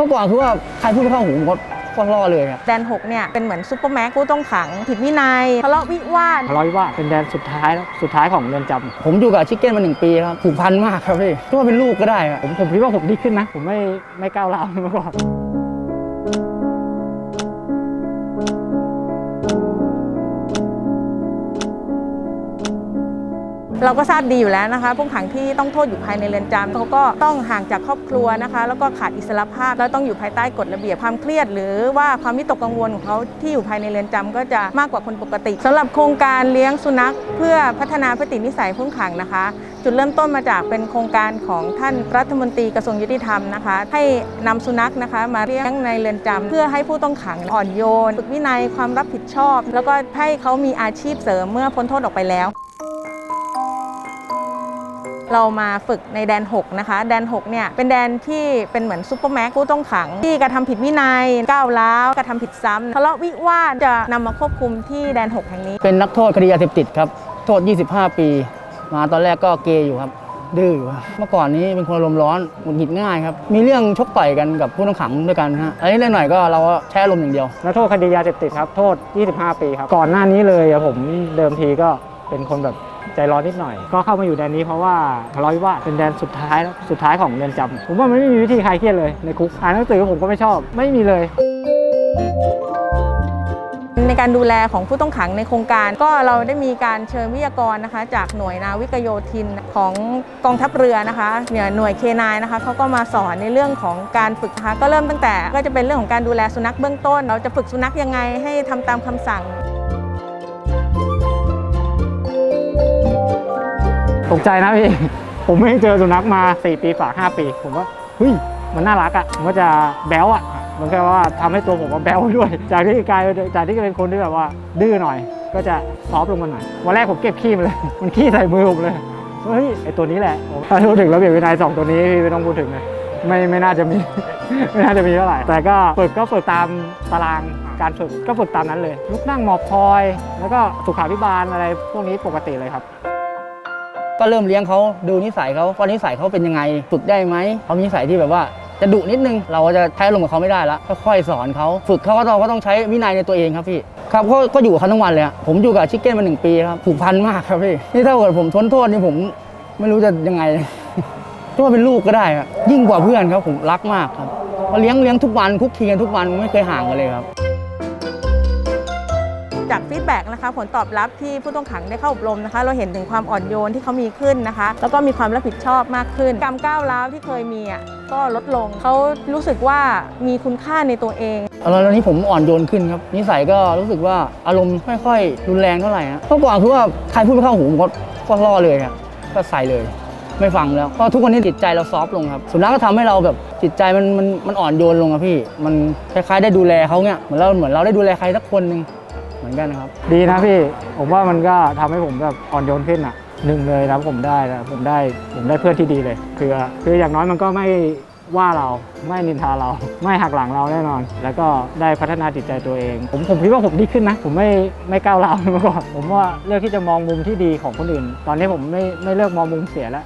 มื่อก่อนคือว่าใครพูดไม่เข้าหูผมก็ก็ล่อเลยอะแดน6เนี่ยเป็นเหมือนซูเปอร์แม็กผู้ต้องขัง ผิดวินัยทะเลาะวิวาททะเลาะวิวาทเป็นแดนสุดท้ายแล้วสุดท้ายของเรือนจำผมอยู่กับชิคเก้นมาหนึ่งปีครับผูกพันมากครับพี่คิดว่าเป็นลูกก็ได้อะผมผมคิดว่าผมดีขึ้นนะ ผมไม่ไม่ก้าวร้าวเหมื่อนก่อน เราก็ทราบดีอยู่แล้วนะคะผู้ขังที่ต้องโทษอยู่ภายในเรือนจำเขาก็ต้องห่างจากครอบครัวนะคะ แล้วก็ขาดอิสรภาพแล้วต้องอยู่ภายใต้กฎระเบียบความเครียด หรือว่าความวิตกกังวลของเขาที่อยู่ภายในเรือนจำก็จะมากกว่าคนปกติสำหรับโครงการเลี้ยงสุนัข เพื่อพัฒนาพฤตินิสัยผู้ขังนะคะ จุดเริ่มต้นมาจากเป็นโครงการของท่านรัฐมนตรีกระทรวงยุติธรรมนะคะ ให้นำสุนัขนะคะมาเลี้ยงในเรือนจำเพื่อให้ผู้ต้องขังอ่อนโยนฝึกวินัยความรับผิดชอบ แล้วก็ให้เขามีอาชีพเสริมเมื่อพ้นโทษออกไปแล้ว เรามาฝึกในแดน 6 นะคะ แดน 6 เนี่ย เป็นแดนที่เป็นเหมือนซูเปอร์แม็กผู้ต้องขัง ที่กระทำผิดวินัยก้าวร้าวกระทำผิดซ้ำทะเลาะวิวาทจะนำมาควบคุมที่แดน 6 แห่งนี้ เป็นนักโทษคดียาเสพติดครับ โทษ 25 ปี มาตอนแรกก็เกย์อยู่ครับดื้ออยู่ครับเมื่อก่อนนี้เป็นคนอารมณ์ร้อนหงุดหงิดง่ายครับ มีเรื่องชกต่อยกันกับผู้ต้องขังด้วยกันฮะอันนี้เรื่องหน่อยก็เราก็ใช้อารมณ์อย่างเดียวนักโทษคดียาเสพติดครับ โทษ 25 ปีครับ ก่อนหน้านี้เลยอะผมเดิมทีก็เป็นคนแบบ ใจร้อนนิดหน่อย ก็เข้ามาอยู่แดนนี้เพราะว่าทะเลาะวิวาทเป็นแดนสุดท้ายแล้วสุดท้ายของเรือนจำผมว่ามันไม่มีวิธีคลายเครียดเลยในคุกอ่านหนังสือผมก็ไม่ชอบไม่มีเลย ในการดูแลของผู้ต้องขังในโครงการ ก็เราได้มีการเชิญวิทยากรนะคะ จากหน่วยนาวิกโยธินของกองทัพเรือนะคะเนี่ยหน่วยเคนายนะคะเขาก็มาสอนในเรื่องของการฝึกนะคะก็เริ่มตั้งแต่ ก็จะเป็นเรื่องของการดูแลสุนัขเบื้องต้น เราจะฝึกสุนัขยังไงให้ทำตามคำสั่ง ตกใจนะพี่ ผมไม่เจอสุนัขมา 4 ปีฝาก5ปี ผมว่าเฮ้ยมันน่ารักอะ่ะมันก็จะแบ๊วอะ่ะมันแค่ว่าทำให้ตัวผมว่าแบ๊วด้วย จากที่กลายจากที่เป็นคนที่แบบว่า ดื้อหน่อย ก็จะซอฟลงมาหน่อยวันแรกผมเก็บขี้มันเลย มันขี้ใส่มือผมเลยเฮ้ยไอตัวนี้แหละถ้าพูดถึงระเบียบวินัยสองตัวนี้พี่ไม่ต้องพูดถึงเลยไม่ไม่น่าจะมีไม่น่าจะมีเท่าไหร่ แต่ก็ฝึกก็ฝึกตามตารางการฝึกก็ฝึกตามนั้นเลยลุกนั่งหมอบคอย แล้วก็สุขาพิบาลอะไรพวกนี้ปกติเลยครับ ก็เริ่มเลี้ยงเขาดูนิสัยเขาว่านิสัยเขาเป็นยังไงฝึกได้ไหมเขามีนิสัยที่แบบว่าจะดุนิดนึง เราก็จะใช้อารมกับเขาไม่ได้ละค่อยๆสอนเขาฝึกเขาก็ต้องก็ต้องใช้วินัยในตัวเองครับพี่ครับก็ก็อยู่กับเขาทั้งวันเลยผมอยู่กับชิคเก้นมาหนึ่งปีครับผูกพันมากครับพี่นี่เท่ากับผมทนโทษนี่ผมไม่รู้จะยังไงคิดว่าเป็นลูกก็ได้ครับยิ่งกว่าเพื่อนครับผมรักมากครับเพราะเลี้ยงเลี้ยงทุกวันคุกคีกันทุกวันไม่เคยห่างกันเลยครับ จากฟีดแบ็กนะคะผลตอบรับที่ผู้ต้องขังได้เข้าอบรมนะคะ เราเห็นถึงความอ่อนโยนที่เขามีขึ้นนะคะ แล้วก็มีความรับผิดชอบมากขึ้นกรรมก้าวร้าวที่เคยมีอะก็ลดลงเขารู้สึกว่ามีคุณค่าในตัวเองแล้วตอนนี้ผมอ่อนโยนขึ้นครับนิสัยก็รู้สึกว่าอารมณ์ไม่ค่อยรุนแรงเท่าไหร่ฮะเมื่อก่อนคือว่าใครพูดไม่เข้าหูผมก็ก็ล่อเลยครับก็ใส่เลย ไม่ฟังแล้วเพราะทุกวันนี้จิตใจเราซอฟต์ลงครับสุนัขก็ทำให้เราแบบจิตใจมันมันมันอ่อนโยนลงครับพี่ มันคล้ายๆได้ดูแลเขาเนี่ยเหมือนเราเหมือนเราได้ดูแลใครสักคนหนึ่ง เหมือนกันนะครับ ดีนะพี่ ผมว่ามันก็ทำให้ผมแบบอ่อนโยนขึ้นอะหนึ่งเลยนะผมได้นะผมได้ผมได้เพื่อนที่ดีเลย คือคืออย่างน้อยมันก็ไม่ว่าเราไม่นินทาเรา ไม่หักหลังเราแน่นอน แล้วก็ได้พัฒนาจิตใจตัวเอง ผมผมคิดว่าผมดีขึ้นนะ ผมไม่ไม่ก้าวร้าวเมื่อก่อนผมว่าเลือกที่จะมองมุมที่ดีของคนอื่น ตอนนี้ผมไม่ไม่เลิกมองมุมเสียแล้ว